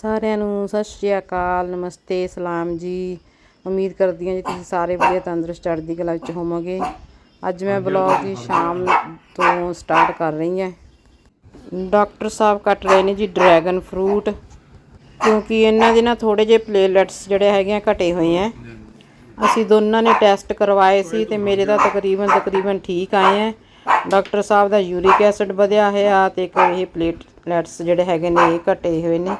ਸਾਰਿਆਂ ਨੂੰ ਸਤਿ ਸ਼੍ਰੀ ਅਕਾਲ ਨਮਸਤੇ ਸਲਾਮ ਜੀ। ਉਮੀਦ ਕਰਦੀ ਹਾਂ ਜੀ ਤੁਸੀਂ ਸਾਰੇ ਵਧੀਆ ਤੰਦਰੁਸਤ ਚੜ੍ਹਦੀ ਕਲਾ ਵਿੱਚ ਹੋਵੋਗੇ। ਅੱਜ ਮੈਂ ਬਲੌਗ ਜੀ ਸ਼ਾਮ ਤੋਂ ਸਟਾਰਟ ਕਰ ਰਹੀ ਹਾਂ। ਡਾਕਟਰ ਸਾਹਿਬ ਕੱਟ ਰਹੇ ਨੇ ਜੀ ਡਰੈਗਨ ਫਰੂਟ ਕਿਉਂਕਿ ਇਹਨਾਂ ਦੇ ਨਾ ਥੋੜੇ ਜਿਹੇ ਪਲੇਟਲੈਟਸ ਜਿਹੜੇ ਹੈਗੇ ਆ ਘਟੇ ਹੋਏ ਆ। ਅਸੀਂ ਦੋਨਾਂ ਨੇ ਟੈਸਟ ਕਰਵਾਏ ਸੀ ਤੇ ਮੇਰੇ ਤਾਂ ਤਕਰੀਬਨ ਤਕਰੀਬਨ ਠੀਕ ਆਏ ਆ। ਡਾਕਟਰ ਸਾਹਿਬ ਦਾ ਯੂਰਿਕ ਐਸਿਡ ਵਧਿਆ ਹੋਇਆ ਤੇ ਇੱਕ ਇਹ ਪਲੇਟਲੈਟਸ ਜਿਹੜੇ ਹੈਗੇ ਨੇ ਇਹ ਘਟੇ ਹੋਏ ਨੇ।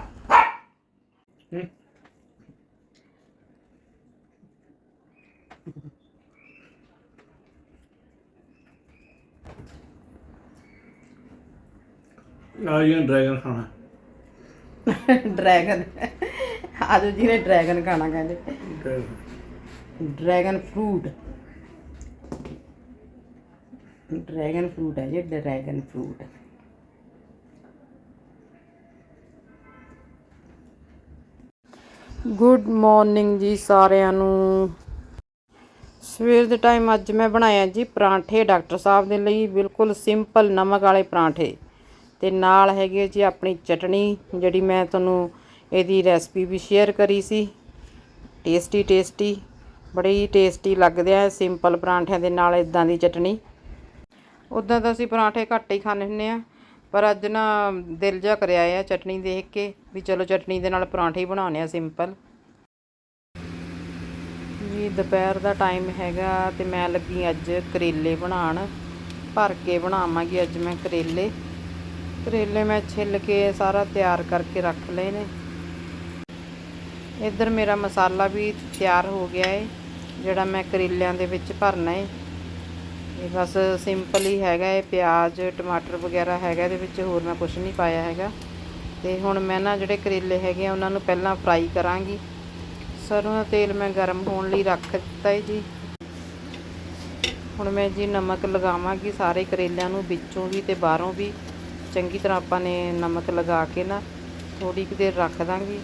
ਆ ਜੀ, ਡਰੈਗਨ ਖਾਣਾ। ਡਰੈਗਨ। ਆਜੋ ਜੀ ਨੇ ਡਰੈਗਨ ਖਾਣਾ ਕਹਿੰਦੇ। Dragon. Dragon fruit. Dragon fruit ਹੈ ਜੀ, ਡਰੈਗਨ ਫਰੂਟ। ਗੁੱਡ ਮਾਰਨਿੰਗ ਜੀ ਸਾਰਿਆਂ ਨੂੰ। ਸਵੇਰ ਦੇ ਟਾਈਮ ਅੱਜ ਮੈਂ ਬਣਾਇਆ ਜੀ ਪਰਾਂਠੇ ਡਾਕਟਰ ਸਾਹਿਬ ਦੇ ਲਈ, ਬਿਲਕੁਲ ਸਿੰਪਲ ਨਮਕ ਵਾਲੇ ਪਰਾਂਠੇ। ਤੇ ਨਾਲ ਹੈਗੇ ਜੀ ਆਪਣੀ ਚਟਣੀ, ਜਿਹੜੀ ਮੈਂ ਤੁਹਾਨੂੰ ਇਹਦੀ ਰੈਸਪੀ ਵੀ ਸ਼ੇਅਰ ਕਰੀ ਸੀ। ਟੇਸਟੀ ਟੇਸਟੀ ਬੜੇ ਹੀ ਟੇਸਟੀ ਲੱਗਦੇ ਆ ਸਿੰਪਲ ਪਰਾਂਠਿਆਂ ਦੇ ਨਾਲ ਇਦਾਂ ਦੀ ਚਟਣੀ। ਉਦਾਂ ਤਾਂ ਅਸੀਂ ਪਰਾਂਠੇ ਘੱਟ ਹੀ ਖਾਂਦੇ ਹੁੰਦੇ ਆ। ਪਰ ਅੱਜ ਨਾ ਦਿਲ ਜਾ ਕਰਿਆ ਆ ਚਟਣੀ ਦੇਖ ਕੇ ਵੀ ਚਲੋ ਚਟਣੀ ਦੇ ਨਾਲ ਪਰਾਂਠੇ ਹੀ ਬਣਾਉਣੇ ਆ ਸਿੰਪਲ ਜੀ, ਦੁਪਹਿਰ ਦਾ ਟਾਈਮ ਹੈਗਾ ਤੇ ਮੈਂ ਲੱਗੀ ਅੱਜ ਕਰੇਲੇ ਬਣਾਉਣ। ਭਰ ਕੇ ਬਣਾਵਾਂਗੀ ਅੱਜ ਮੈਂ ਕਰੇਲੇ। ਕਰੇਲੇ ਮੈਂ ਛਿੱਲ ਕੇ ਸਾਰਾ ਤਿਆਰ ਕਰਕੇ ਰੱਖ ਲਏ ਨੇ। ਇੱਧਰ ਮੇਰਾ ਮਸਾਲਾ ਵੀ ਤਿਆਰ ਹੋ ਗਿਆ ਹੈ ਜਿਹੜਾ ਮੈਂ ਕਰੇਲਿਆਂ ਦੇ ਵਿੱਚ ਭਰਨਾ ਏ। ਇਹ ਬਸ ਸਿੰਪਲ ਹੀ ਹੈਗਾ ਇਹ ਪਿਆਜ਼, ਟਮਾਟਰ ਵਗੈਰਾ ਹੈਗਾ, ਇਹਦੇ ਵਿੱਚ ਹੋਰ ਮੈਂ ਕੁਝ ਨਹੀਂ ਪਾਇਆ ਹੈਗਾ। ਤੇ ਹੁਣ ਮੈਂ ਨਾ ਜਿਹੜੇ ਕਰੇਲੇ ਹੈਗੇ ਆ, ਉਹਨਾਂ ਨੂੰ ਪਹਿਲਾਂ ਫਰਾਈ ਕਰਾਂਗੀ। ਸਰੋਂ ਦਾ ਤੇਲ ਮੈਂ ਗਰਮ ਹੋਣ ਲਈ ਰੱਖ ਦਿੱਤਾ ਹੈ ਜੀ। ਹੁਣ ਮੈਂ ਜੀ ਨਮਕ ਲਗਾਵਾਂਗੀ ਸਾਰੇ ਕਰੇਲਿਆਂ ਨੂੰ ਵਿੱਚੋਂ ਵੀ ਤੇ ਬਾਹਰੋਂ ਵੀ। ਚੰਗੀ ਤਰ੍ਹਾਂ ਆਪਾਂ ਨੇ ਨਮਕ ਲਗਾ ਕੇ ਨਾ ਥੋੜੀ ਕੁ ਦੇਰ ਰੱਖ ਦਾਂਗੀ।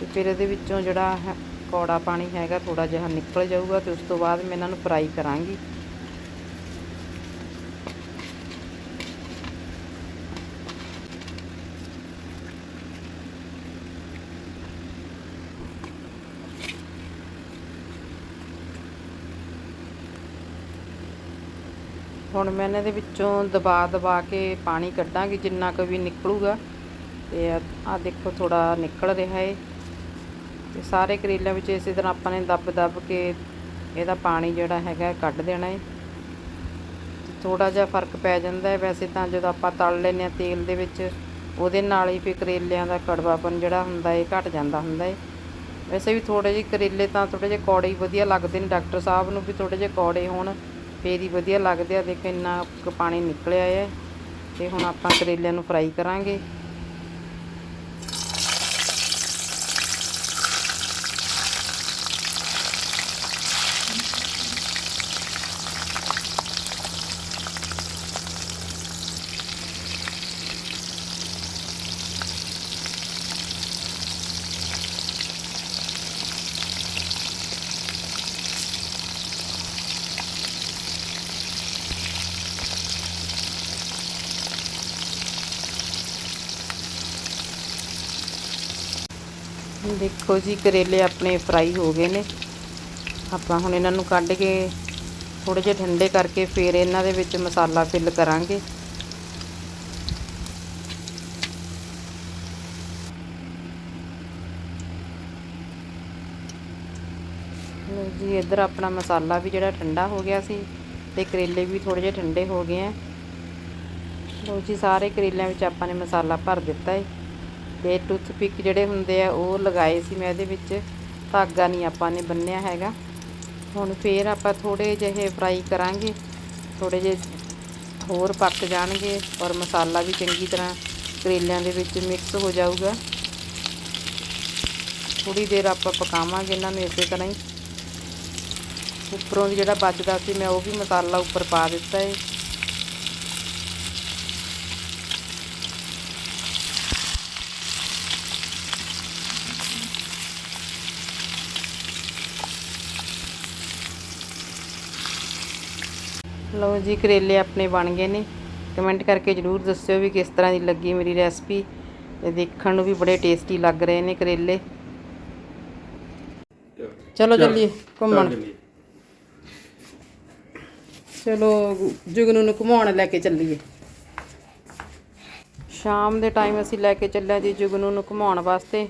ਤੇ ਫਿਰ ਇਹਦੇ ਵਿੱਚੋਂ ਜਿਹੜਾ ਹੈ, ਕੌੜਾ ਪਾਣੀ ਹੈਗਾ ਥੋੜਾ ਜਿਹਾ ਨਿਕਲ ਜਾਊਗਾ ਤੇ ਉਸ ਤੋਂ ਬਾਅਦ ਮੈਂ ਇਹਨਾਂ ਨੂੰ ਫਰਾਈ ਕਰਾਂਗੀ। ਹੁਣ ਮੈਂ ਇਹਨਾਂ ਦੇ ਵਿੱਚੋਂ ਦਬਾ ਦਬਾ ਕੇ ਪਾਣੀ ਕੱਢਾਂਗੀ, ਜਿੰਨਾ ਕੁ ਵੀ ਨਿਕਲੂਗਾ। ਤੇ ਆ ਦੇਖੋ ਥੋੜਾ ਨਿਕਲ ਰਿਹਾ ਏ। ਤੇ ਸਾਰੇ ਕਰੇਲਿਆਂ ਵਿੱਚ ਇਸੇ ਤਰ੍ਹਾਂ ਆਪਾਂ ਨੇ ਦੱਬ ਦੱਬ ਕੇ ਇਹਦਾ ਪਾਣੀ ਜਿਹੜਾ ਹੈਗਾ ਕੱਢ ਦੇਣਾ ਏ। ਥੋੜਾ ਜਿਹਾ ਫ਼ਰਕ ਪੈ ਜਾਂਦਾ ਹੈ ਵੈਸੇ ਤਾਂ ਜਦੋਂ ਆਪਾਂ ਤਲ ਲੈਨੇ ਆ ਤੇਲ ਦੇ ਵਿੱਚ, ਉਹਦੇ ਨਾਲ ਹੀ ਫਿਰ ਕਰੇਲਿਆਂ ਦਾ ਕੜਵਾਪਨ ਜਿਹੜਾ ਹੁੰਦਾ ਏ, ਘਟ ਜਾਂਦਾ ਹੁੰਦਾ ਏ। ਵੈਸੇ ਵੀ ਥੋੜੇ ਜਿਹੇ ਕਰੇਲੇ ਤਾਂ ਥੋੜੇ ਜਿਹੇ ਕੌੜੇ ਹੀ ਵਧੀਆ ਲੱਗਦੇ ਨੇ। ਡਾਕਟਰ ਸਾਹਿਬ ਨੂੰ ਵੀ ਥੋੜੇ ਜਿਹੇ ਕੌੜੇ ਹੋਣ। ਫੇਰ ਹੀ ਵਧੀਆ ਲੱਗਦੇ ਆ। ਦੇਖੋ ਇੰਨਾ ਕੁ ਪਾਣੀ ਨਿਕਲਿਆ ਹੈ ਤੇ ਹੁਣ ਆਪਾਂ ਕਰੇਲਿਆਂ ਨੂੰ ਫਰਾਈ ਕਰਾਂਗੇ। ਦੇਖੋ ਜੀ, ਕਰੇਲੇ ਆਪਣੇ ਫਰਾਈ ਹੋ ਗਏ ਨੇ। ਆਪਾਂ ਹੁਣ ਇਹਨਾਂ ਨੂੰ ਕੱਢ ਕੇ ਥੋੜੇ ਜਿਹੇ ਠੰਡੇ ਕਰਕੇ ਫਿਰ ਇਹਨਾਂ ਦੇ ਵਿੱਚ ਮਸਾਲਾ ਫਿਲ ਕਰਾਂਗੇ। ਲਓ ਜੀ, ਇੱਧਰ ਆਪਣਾ ਮਸਾਲਾ ਵੀ ਜਿਹੜਾ ਠੰਡਾ ਹੋ ਗਿਆ ਸੀ ਤੇ ਕਰੇਲੇ ਵੀ ਥੋੜੇ ਜਿਹੇ ਠੰਡੇ ਹੋ ਗਏ ਆ। ਲਓ ਜੀ, ਸਾਰੇ ਕਰੇਲਿਆਂ ਵਿੱਚ ਆਪਾਂ ਨੇ ਮਸਾਲਾ ਭਰ ਦਿੱਤਾ ਹੈ ਤੇ ਟੁੱਥਪਿਕ ਜਿਹੜੇ ਹੁੰਦੇ ਆ, ਉਹ ਲਗਾਏ ਸੀ ਮੈਂ ਇਹਦੇ ਵਿੱਚ। ਧਾਗਾ ਨਹੀਂ ਆਪਾਂ ਨੇ ਬੰਨਿਆ ਹੈਗਾ। ਹੁਣ ਫੇਰ ਆਪਾਂ ਥੋੜੇ ਜਿਹੇ ਫਰਾਈ ਕਰਾਂਗੇ। ਥੋੜੇ ਜਿਹੇ ਹੋਰ ਪੱਕ ਜਾਣਗੇ ਔਰ ਮਸਾਲਾ ਵੀ ਚੰਗੀ ਤਰ੍ਹਾਂ ਕਰੇਲਿਆਂ ਦੇ ਵਿੱਚ ਮਿਕਸ ਹੋ ਜਾਊਗਾ। ਥੋੜੀ ਦੇਰ ਆਪਾਂ ਪਕਾਵਾਂਗੇ ਇਹਨਾਂ ਨੂੰ ਇਸੇ ਤਰ੍ਹਾਂ ਹੀ। ਉੱਪਰੋਂ ਜਿਹੜਾ ਬਚਦਾ ਸੀ, ਮੈਂ ਉਹ ਵੀ ਮਸਾਲਾ ਉੱਪਰ ਪਾ ਦਿੱਤਾ ਹੈ ਲਓ ਜੀ ਕਰੇਲੇ ਆਪਣੇ ਬਣ ਗਏ ਨੇ। ਕਮੈਂਟ ਕਰਕੇ ਜਰੂਰ ਦੱਸਿਓ ਵੀ ਕਿਸ ਤਰ੍ਹਾਂ ਦੀ ਲੱਗੀ ਮੇਰੀ ਰੈਸਪੀ ਤੇ ਦੇਖਣ ਨੂੰ ਵੀ ਬੜੇ ਟੇਸਟੀ ਲੱਗ ਰਹੇ ਨੇ ਕਰੇਲੇ। ਚਲੋ ਚੱਲੀਏ ਘੁੰਮਣ। ਚਲੋ ਜੁਗਨੂ ਨੂੰ ਘੁਮਾਉਣ ਲੈ ਕੇ ਚੱਲੀਏ। ਸ਼ਾਮ ਦੇ ਟਾਈਮ ਅਸੀਂ ਲੈ ਕੇ ਚੱਲਿਆ ਜੀ ਜੁਗਨੂ ਨੂੰ ਘੁਮਾਉਣ ਵਾਸਤੇ।